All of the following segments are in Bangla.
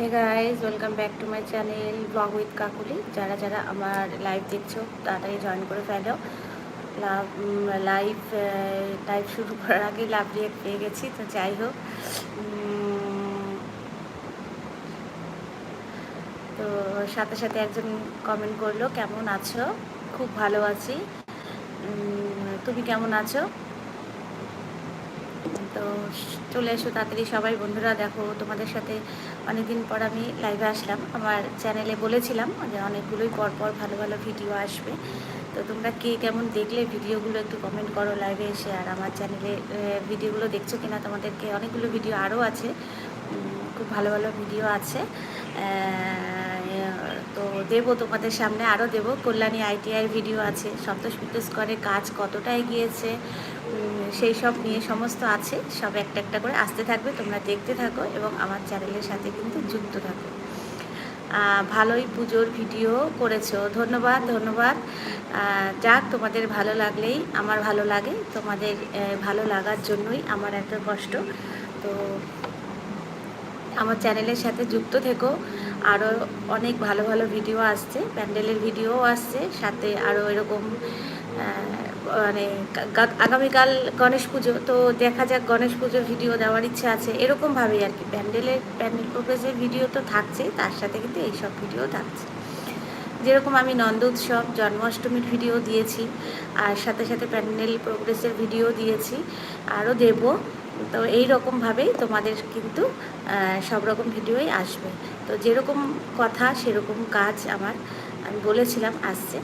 Hey guys welcome back to my channel vlog with Kakuli যারা যারা আমার লাইভ দেখছ, তাড়াতাড়ি জয়েন করে ফেলো। লাভ লাইভ লাইভ শুরু করার আগে লাভ রিয়েক্ট পেয়ে গেছি, তো যাই হোক তো সাথে সাথে একজন কমেন্ট করল, কেমন আছো? খুব ভালো আছি। তুমি কেমন আছো? তো চলে এসো তাড়াতাড়ি সবাই, বন্ধুরা দেখো তোমাদের সাথে অনেকদিন পর আমি লাইভে আসলাম। আমার চ্যানেলে বলেছিলাম যে অনেকগুলোই পরপর পর ভালো ভালো ভিডিও আসবে। তো তোমরা কে কেমন দেখলে ভিডিওগুলো একটু কমেন্ট করো লাইভে এসে। আর আমার চ্যানেলে ভিডিওগুলো দেখছ কিনা তোমাদেরকে অনেকগুলো ভিডিও আরও আছে। খুব ভালো ভালো ভিডিও আছে। তো দেবো তোমাদের সামনে আরও দেবো। কল্যাণী আইটিআই ভিডিও আছে। ফিটনেস করে কাজ কতটা এগিয়েছে সেই সব নিয়ে সমস্ত আছে। সব একটা একটা করে আসতে থাকবে, তোমরা দেখতে থাকো এবং আমার চ্যানেলের সাথে কিন্তু যুক্ত থাকো। ভালোই পুজোর ভিডিও করেছ। ধন্যবাদ ধন্যবাদ। যাক, তোমাদের ভালো লাগলেই, আমার ভালো লাগে। তোমাদের ভালো লাগার জন্যই আমার এত কষ্ট। তো আমার চ্যানেলের সাথে যুক্ত থেকো। আরও অনেক ভালো ভালো ভিডিও আসছে, প্যান্ডেলের ভিডিও আসছে, সাথে আরও এরকম মানে আগামীকাল গণেশ পুজো, তো দেখা যাক গণেশ পুজোর ভিডিও দেওয়ার ইচ্ছা আছে। এরকমভাবেই আর কি, প্যান্ডেলের, প্যান্ডেল প্রোগ্রেসের ভিডিও তো থাকছেই তার সাথে কিন্তু এইসব ভিডিও থাকছে। যেরকম আমি নন্দ উৎসব, জন্মাষ্টমীর ভিডিও দিয়েছি, আর সাথে সাথে প্যান্ডেল প্রোগ্রেসের ভিডিও দিয়েছি আরও দেব। তো এই রকমভাবেই তোমাদের কিন্তু সব রকম ভিডিওই আসবে। তো যেরকম কথা, সেরকম কাজ আমার, আমি বলেছিলাম আসছে।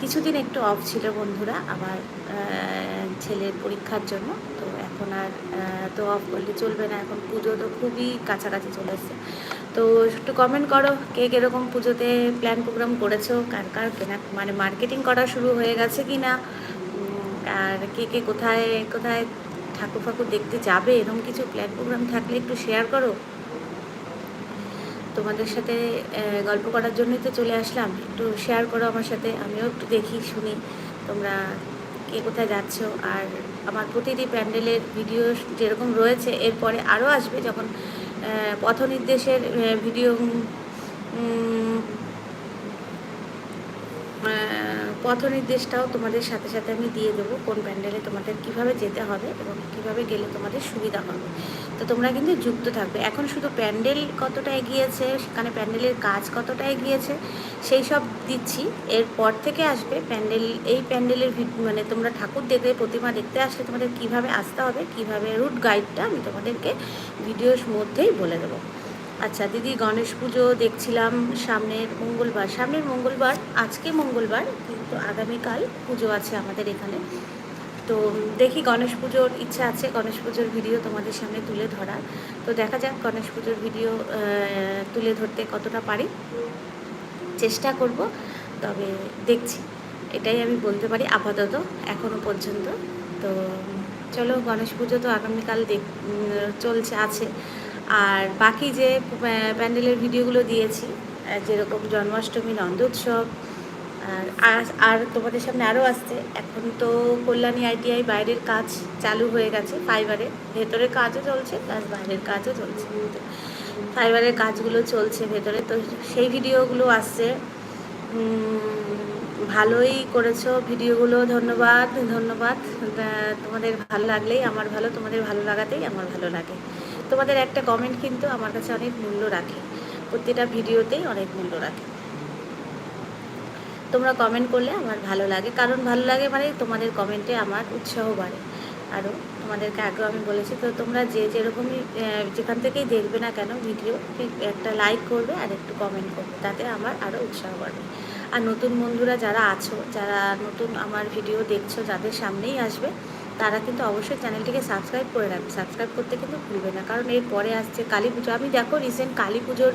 কিছুদিন একটু অফ ছিল বন্ধুরা আমার ছেলের পরীক্ষার জন্য। তো এখন আর তো অফ করলে চলবে না। এখন পুজো তো খুবই কাছাকাছি চলে এসছে। তো একটু কমেন্ট করো, কে কীরকম পুজোতে প্ল্যান প্রোগ্রাম করেছ? কার কার কেনা মানে মার্কেটিং করা শুরু হয়ে গেছে কি না আর কে কে কোথায় কোথায় ঠাকুর ফাকুর দেখতে যাবে? এরকম কিছু প্ল্যান প্রোগ্রাম থাকলে একটু শেয়ার করো। তোমাদের সাথে গল্প করার জন্যই তো চলে আসলাম। একটু শেয়ার করো আমার সাথে, আমিও একটু দেখি, শুনি তোমরা কে কোথায় যাচ্ছ। আর আমার প্রতিটি প্যান্ডেলের ভিডিও যেরকম রয়েছে, এরপরে আরও আসবে যখন পথ নির্দেশের ভিডিও পথ নির্দেশটাও তোমাদের সাথে সাথে আমি দিয়ে দেবো কোন প্যান্ডেলে তোমাদের কীভাবে যেতে হবে এবং কীভাবে গেলে তোমাদের সুবিধা হবে। তো তোমরা কিন্তু যুক্ত থাকবে। এখন শুধু প্যান্ডেল কতটা এগিয়েছে, সেখানে প্যান্ডেলের কাজ কতটা এগিয়েছে, সেই সব দিচ্ছি। এরপর থেকে আসবে প্যান্ডেল, এই প্যান্ডেলের মানে তোমরা ঠাকুর দেখবে প্রতিমা দেখতে আসলে তোমাদের কীভাবে আসতে হবে, কীভাবে রুট গাইডটা আমি তোমাদেরকে ভিডিওর মধ্যেই বলে দেবো। আচ্ছা দিদি গণেশ পুজো দেখছিলাম সামনের মঙ্গলবার। সামনের মঙ্গলবার, আজকে মঙ্গলবার, কিন্তু আগামীকাল পুজো আছে আমাদের এখানে। তো দেখি গণেশ পুজোর ইচ্ছা আছে, গণেশ পুজোর ভিডিও তোমাদের সামনে তুলে ধরার। তো দেখা যাক গণেশ পুজোর ভিডিও তুলে ধরতে কতটা পারি। চেষ্টা করব, তবে দেখছি। এটাই আমি বলতে পারি, আপাতত এখনও পর্যন্ত। তো চলো, গণেশ পুজো তো আগামীকাল দেখ চলছে, আছে। আর বাকি যে প্যান্ডেলের ভিডিওগুলো দিয়েছি যেরকম জন্মাষ্টমী, নন্দোৎসব, আর, আর- তোমাদের সামনে আরও আসছে। এখন তো কল্যাণী আইটিআই বাইরের কাজ চালু হয়ে গেছে ফাইবারের ভেতরের কাজও চলছে, প্লাস বাইরের কাজও চলছে। ফাইবারের কাজগুলো চলছে ভেতরে, তো সেই ভিডিওগুলো আসছে। ভালোই করেছ ভিডিওগুলো, ধন্যবাদ ধন্যবাদ। তোমাদের ভালো লাগলেই, আমার ভালো, তোমাদের ভালো লাগাতেই আমার ভালো লাগে। তোমাদের একটা কমেন্ট কিন্তু আমার কাছে অনেক মূল্য রাখে। প্রতিটা ভিডিওতেই অনেক মূল্য রাখে। তোমরা কমেন্ট করলে আমার ভালো লাগে। কারণ ভালো লাগে মানে তোমাদের কমেন্টে আমার উৎসাহ বাড়ে। আরও তোমাদেরকে আগেও আমি বলেছি, তো তোমরা যে যেরকমই যেখান থেকেই দেখবে না কেন ভিডিও একটা লাইক করবে আর একটু কমেন্ট করবে। তাতে আমার আরও উৎসাহ বাড়বে। আর নতুন বন্ধুরা যারা আছো, যারা নতুন আমার ভিডিও দেখছ, যাদের সামনেই আসবে তারা কিন্তু অবশ্যই চ্যানেলটিকে সাবস্ক্রাইব করে রাখবে সাবস্ক্রাইব করতে কিন্তু ভুলবে না। কারণ এর পরে আসছে কালী পুজো। আমি দেখো রিসেন্ট কালী পুজোর,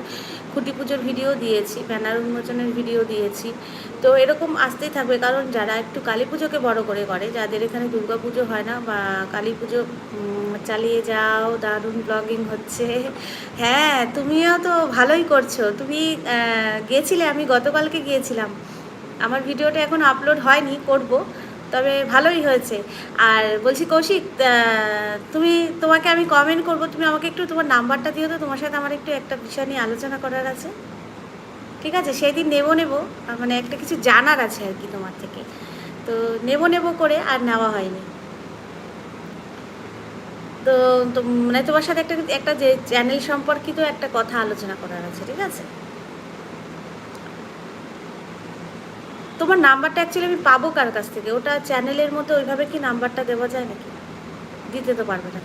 খুঁটি পুজোর ভিডিও দিয়েছি, ব্যানার উন্মোচনের ভিডিও দিয়েছি। তো এরকম আসতেই থাকবে। কারণ যারা একটু কালী পুজোকে বড় করে করে, যাদের এখানে দুর্গা পুজো হয় না বা কালী পুজো চালিয়ে যাও, দারুণ ব্লগিং হচ্ছে। হ্যাঁ তুমিও তো ভালোই করছ। তুমি গিয়েছিলে আমি গতকালকে গিয়েছিলাম। আমার ভিডিওটা এখন আপলোড হয়নি, করব। তবে ভালোই হয়েছে। আর বলছি, কৌশিক তুমি, তোমাকে আমি কমেন্ট করব, তুমি আমাকে একটু তোমার নাম্বারটা দিও তো, তোমার সাথে আমার একটু একটা বিষয় নিয়ে আলোচনা করার আছে। ঠিক আছে? সেই দিন নেব নেব মানে একটা কিছু জানার আছে আর কি তোমার থেকে। তো নেব নেব করে আর নেওয়া হয়নি। তো মানে তোমার সাথে একটা একটা যে চ্যানেল সম্পর্কিত একটা কথা আলোচনা করার আছে, ঠিক আছে? তোমার নাম্বারটা অ্যাকচুয়ালি আমি পাবো কার কাছ থেকে? ওটা চ্যানেলের মধ্যে ওইভাবে কি নাম্বারটা দেওয়া যায় নাকি? দিতে তো পারবে না।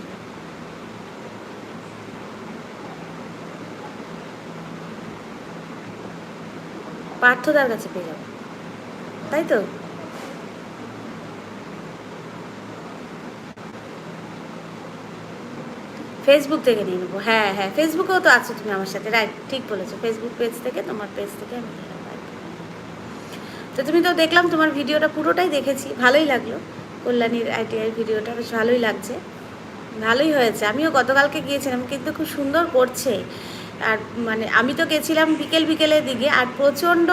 পার্থদার কাছে পেয়ে যাব। তাই তো? ফেসবুক থেকে নিয়ে নেব। হ্যাঁ হ্যাঁ ফেসবুকেও তো আছো তুমি আমার সাথে। রাইট ঠিক বলেছ। ফেসবুক পেজ থেকে, তোমার পেজ থেকে আমি. তো তুমি তো দেখলাম তোমার ভিডিওটা পুরোটাই দেখেছি, ভালোই লাগল। কল্যাণীর আইটিআই ভিডিওটা বেশ ভালোই লাগছে। ভালোই হয়েছে। আমিও গতকালকে গিয়েছিলাম, কিন্তু খুব সুন্দর করছে। আর মানে আমি তো গেছিলাম বিকেল বিকেলের দিকে, আর প্রচণ্ড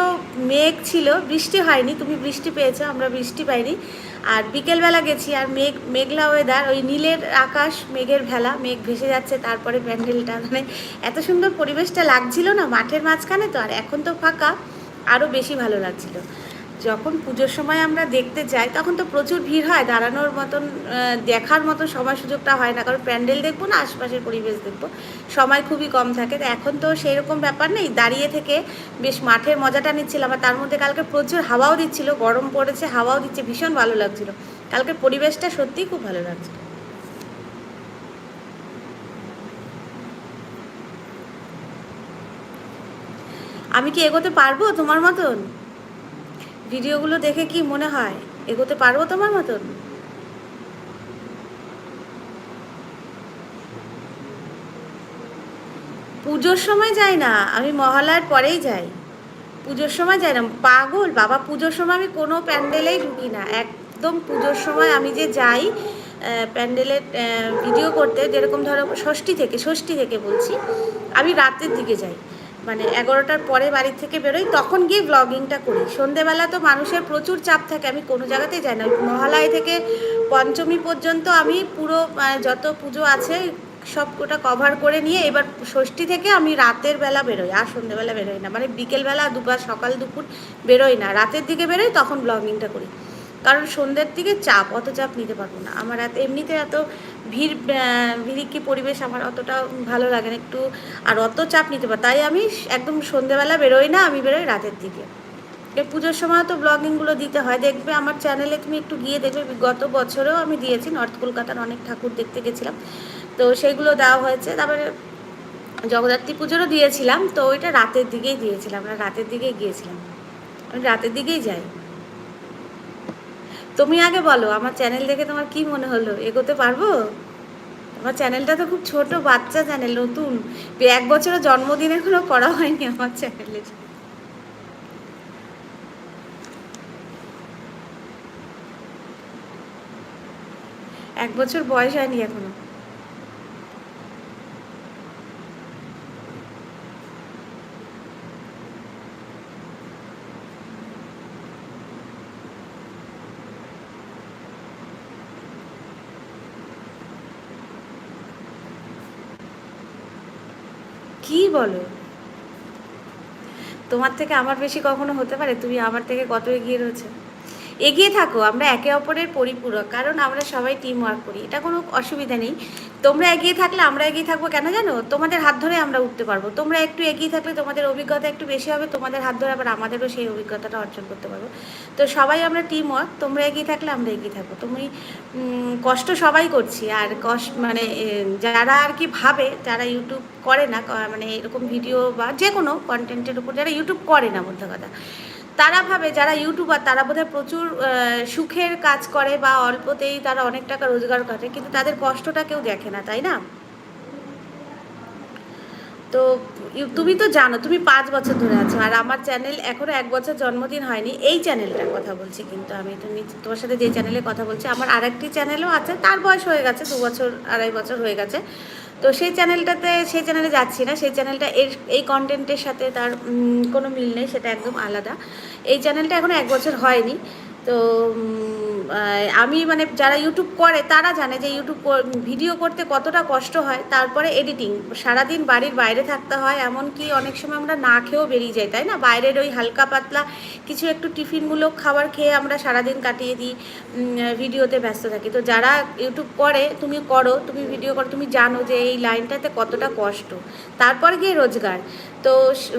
মেঘ ছিল। বৃষ্টি হয়নি, তুমি বৃষ্টি পেয়েছ, আমরা বৃষ্টি পাইনি। আর বিকেলবেলা গেছি, আর মেঘ, মেঘলা ওয়েদার ওই নীলের আকাশ, মেঘের ভেলা, মেঘ ভেসে যাচ্ছে, তারপরে প্যান্ডেলটা। মানে এত সুন্দর পরিবেশটা লাগছিল না, মাঠের মাঝখানে তো, আর এখন তো ফাঁকা আরও বেশি ভালো লাগছিল। যখন পুজোর সময় আমরা দেখতে যাই, তখন তো প্রচুর ভিড় হয়। দাঁড়ানোর মতন দেখার মতো সময় সুযোগটা হয় না। কারণ প্যান্ডেল দেখব না, আশপাশের পরিবেশ দেখব। সময় খুবই কম থাকে। তো এখন তো সেই রকম ব্যাপার নেই। দাঁড়িয়ে থেকে বেশ মাঠের মজাটা নিচ্ছিলাম। আর তার মধ্যে কালকে প্রচুর হাওয়াও দিচ্ছিল, গরম পড়েছে, হাওয়াও দিচ্ছে, ভীষণ ভালো লাগছিল। কালকে পরিবেশটা সত্যিই খুব ভালো লাগছিল আমি কি এগোতে পারব তোমার মতন? ভিডিওগুলো দেখে কি মনে হয়? এগোতে পারব তোমার মতন? পুজোর সময় যাই না, আমি মহালয়ার পরেই যাই। পুজোর সময় যাই না, পাগল বাবা, পুজোর সময় আমি কোনো প্যান্ডেলেই ঢুকি না। একদম পুজোর সময় আমি যে যাই প্যান্ডেলের ভিডিও করতে, যেরকম ধরো ষষ্ঠী থেকে ষষ্ঠী থেকে বলছি, আমি রাতের দিকে যাই। মানে এগারোটার পরে বাড়ি থেকে বেরোই, তখন গিয়ে ব্লগিংটা করি। সন্ধেবেলা তো মানুষের প্রচুর চাপ থাকে, আমি কোনো জায়গাতেই যাই না। মহালয় থেকে পঞ্চমী পর্যন্ত আমি পুরো যত পুজো আছে, সব ওটা কভার করে নিয়ে এবার ষষ্ঠী থেকে আমি রাতের বেলা বেরোই, আর সন্ধেবেলা বেরোই না। মানে বিকেলবেলা দুবার সকাল দুপুর বেরোই না। রাতের দিকে বেরোই, তখন ব্লগিংটা করি। কারণ সন্ধ্যের দিকে চাপ, অত চাপ নিতে পারব না। আমার এত, এমনিতে এত ভিড় ভিড়িকি পরিবেশ আমার অতটা ভালো লাগে না। একটু, আর অত চাপ নিতে পার, তাই আমি একদম সন্ধেবেলা বেরোই না, আমি বেরোই রাতের দিকে। এই পুজোর সময় তো ব্লগিংগুলো দিতে হয়। দেখবে আমার চ্যানেলে তুমি একটু গিয়ে দেখবে, গত বছরেও আমি দিয়েছি নর্থ কলকাতার অনেক ঠাকুর দেখতে গেছিলাম। তো সেগুলো দেওয়া হয়েছে। তারপরে জগদ্ধাত্রী পুজোরও দিয়েছিলাম, তো ওইটা রাতের দিকেই দিয়েছিলাম আমরা রাতের দিকেই গিয়েছিলাম। আমি রাতের দিকেই যাই। তুমি আগে বলো, আমার চ্যানেল দেখে তোমার কি মনে হলো? এগোতে পারব? আমার চ্যানেলটা তো খুব ছোট, বাচ্চা চ্যানেল নতুন। এক বছরের জন্মদিন এখনও করা হয়নি আমার চ্যানেলে এক বছর বয়স হয়নি এখনও। কি বলো? তোমার থেকে আমার বেশি কখনো হতে পারে? তুমি আমার থেকে কত এগিয়ে রয়েছে? এগিয়ে থাকো, আমরা একে অপরের পরিপূরক, কারণ আমরা সবাই টিম ওয়ার্ক করি। এটা কোনো অসুবিধা নেই। তোমরা এগিয়ে থাকলে আমরা এগিয়ে থাকব কেন জানো? তোমাদের হাত ধরে আমরা উঠতে পারব। তোমরা একটু এগিয়ে থাকলে তোমাদের অভিজ্ঞতা একটু বেশি হবে, তোমাদের হাত ধরে আবার আমাদেরও সেই অভিজ্ঞতাটা অর্জন করতে পারব। তো সবাই আমরা টিম ওয়ার্ক তোমরা এগিয়ে থাকলে আমরা এগিয়ে থাকব। তুমি কষ্ট সবাই করছি, আর কষ্ট মানে যারা আর কি ভাবে, যারা ইউটিউব করে না মানে এরকম ভিডিও বা যে কোনো কন্টেন্টের উপর, যারা ইউটিউব করে না মধ্যে কথা তারা ভাবে, যারা ইউটিউবার, তারা বোধহয় প্রচুর সুখের কাজ করে বা অল্পতেই তারা অনেক টাকা রোজগার করে, কিন্তু তাদের কষ্টটা কেউ দেখে না, তাই না? তো তুমি তো জানো, তুমি পাঁচ বছর ধরে আছো, আর আমার চ্যানেল এখনও এক বছর জন্মদিন হয়নি, এই চ্যানেলটার কথা বলছি কিন্তু আমি তুমি তোমার সাথে যে চ্যানেলে কথা বলছি, আমার আরেকটি চ্যানেলও আছে, তার বয়স হয়ে গেছে, দু বছর, আড়াই বছর হয়ে গেছে তো সেই চ্যানেলটাতে সেই চ্যানেলে যাচ্ছি না। সেই চ্যানেলটা এর, এই কন্টেন্টের সাথে তার কোনো মিল নেই, সেটা একদম আলাদা। এই চ্যানেলটা এখনও এক বছর হয়নি। তো আমি মানে যারা ইউটিউব করে, তারা জানে যে ইউটিউব ভিডিও করতে কতটা কষ্ট হয়, তারপরে এডিটিং সারাদিন বাড়ির বাইরে থাকতে হয়, এমনকি অনেক সময় আমরা না খেয়েও বেরিয়ে যাই, তাই না? বাইরের ওই হালকা পাতলা কিছু একটু টিফিনমূলক খাবার খেয়ে আমরা সারাদিন কাটিয়ে দিই ভিডিওতে ব্যস্ত থাকি। তো যারা ইউটিউব করে, তুমি করো, তুমি ভিডিও করো, তুমি জানো যে এই লাইনটাতে কতটা কষ্ট। তারপর গিয়ে রোজগার। তো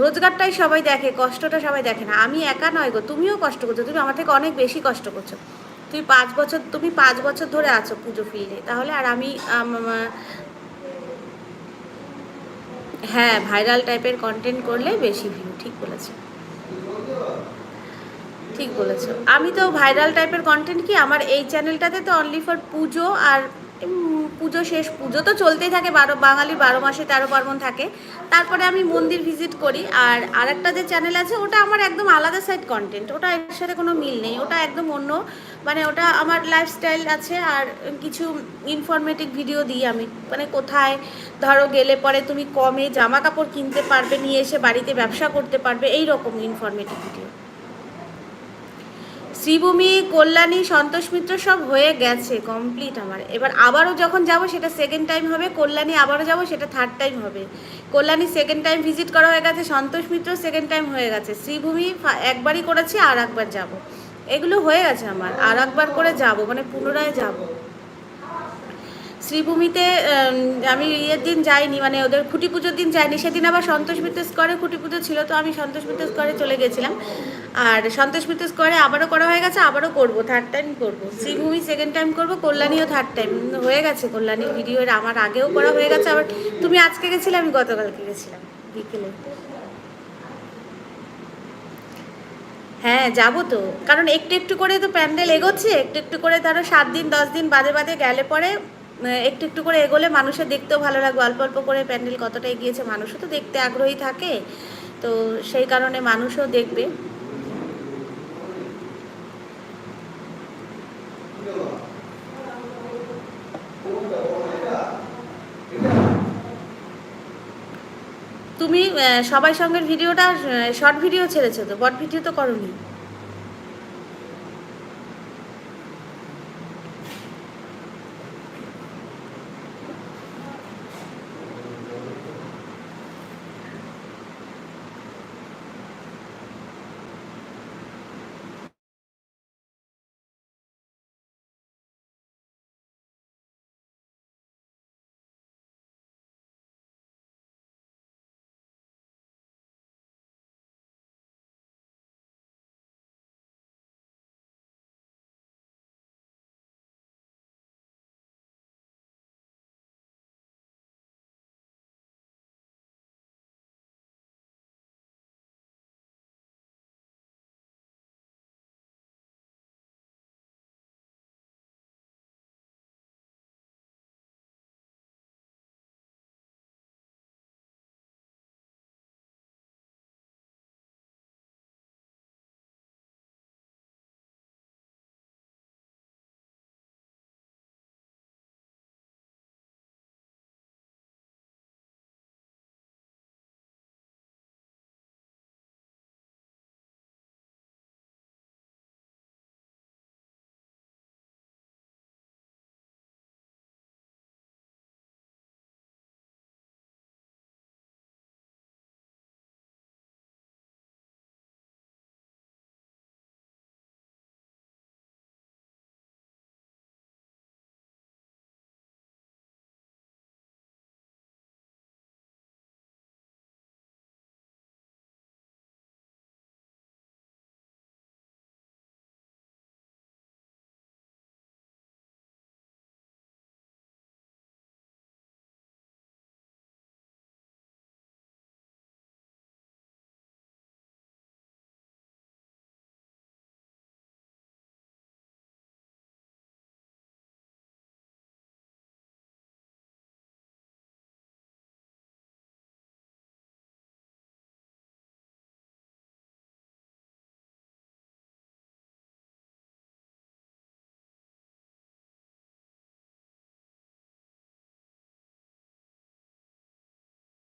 রোজগারটাই সবাই দেখে, কষ্টটা সবাই দেখে না। আমি একা নয় গো, তুমিও কষ্ট করছ, তুমি আমার থেকে অনেক বেশি কষ্ট করছ। তুমি পাঁচ বছর, তুমি পাঁচ বছর ধরে আছো পুজো ফিল্ডে তাহলে আর আমি হ্যাঁ ভাইরাল টাইপের কন্টেন্ট করলে বেশি ভিউ ঠিক বলেছে। ঠিক বলেছ। আমি তো ভাইরাল টাইপের কন্টেন্ট কি, আমার এই চ্যানেলটাতে তো অনলি ফর পুজো আর পুজো শেষ, পুজো তো চলতেই থাকে, বারো, বাঙালির বারো মাসে তেরো পার্বণ থাকে। তারপরে আমি মন্দির ভিজিট করি, আর আরেকটা যে চ্যানেল আছে, ওটা আমার একদম আলাদা সাইড কন্টেন্ট ওটা এর সাথে কোনো মিল নেই, ওটা একদম অন্য মানে ওটা আমার লাইফস্টাইল আছে, আর কিছু ইনফরমেটিভ ভিডিও দিই আমি। মানে কোথায়, ধরো গেলে পরে তুমি কমে জামা কাপড় কিনতে পারবে, নিয়ে এসে বাড়িতে ব্যবসা করতে পারবে এই রকম ইনফরমেটিভ ভিডিও শ্রীভূমি, কল্যাণী, সন্তোষ মিত্র সব হয়ে গেছে কমপ্লিট আমার। এবার আবারও যখন যাব সেটা সেকেন্ড টাইম হবে, কল্যাণী আবারও যাব সেটা থার্ড টাইম হবে। কল্যাণী সেকেন্ড টাইম ভিজিট করা হয়ে গেছে, সন্তোষ মিত্র সেকেন্ড টাইম হয়ে গেছে। শ্রীভূমি একবারই করেছি আর একবার যাব। এগুলো হয়ে গেছে আমার, আর একবার করে যাব মানে পুনরায় যাব। শ্রীভূমিতে আমি ইয়ের দিন যাইনি মানে ওদের খুঁটি পুজোর দিন যাইনি। সেদিন আবার সন্তোষ মিত্র স্কোয়ারে খুঁটি পুজো ছিল, তো আমি সন্তোষ মিত্র স্কোয়ারে চলে গেছিলাম। আর সন্তোষ মিত্র স্কোয়ারে আবারও করা হয়ে গেছে, আবারও করব থার্ড টাইম করব। শ্রীভূমি সেকেন্ড টাইম করব, কল্যাণীও থার্ড টাইম হয়ে গেছে কল্যাণীর ভিডিওর আমার আগেও করা হয়ে গেছে, আবার তুমি আজকে গেছিলে, আমি গতকালকে গেছিলাম বিকেলে। হ্যাঁ যাব তো। কারণ একটু একটু করে তো প্যান্ডেল এগোচ্ছে, একটু একটু করে ধরো সাত দিন, দশ দিন বাদে বাদে গেলে পরে একটু একটু করে এগোলে মানুষের দেখতেও ভালো লাগবে অল্প অল্প করে প্যান্ডেল কতটা এগিয়েছে মানুষও তো দেখতে আগ্রহী থাকে। তো সেই কারণে মানুষও দেখবে। তুমি সবাই সঙ্গে ভিডিওটা শর্ট ভিডিও ছেড়েছো তো? বট ভিডিও তো করনি।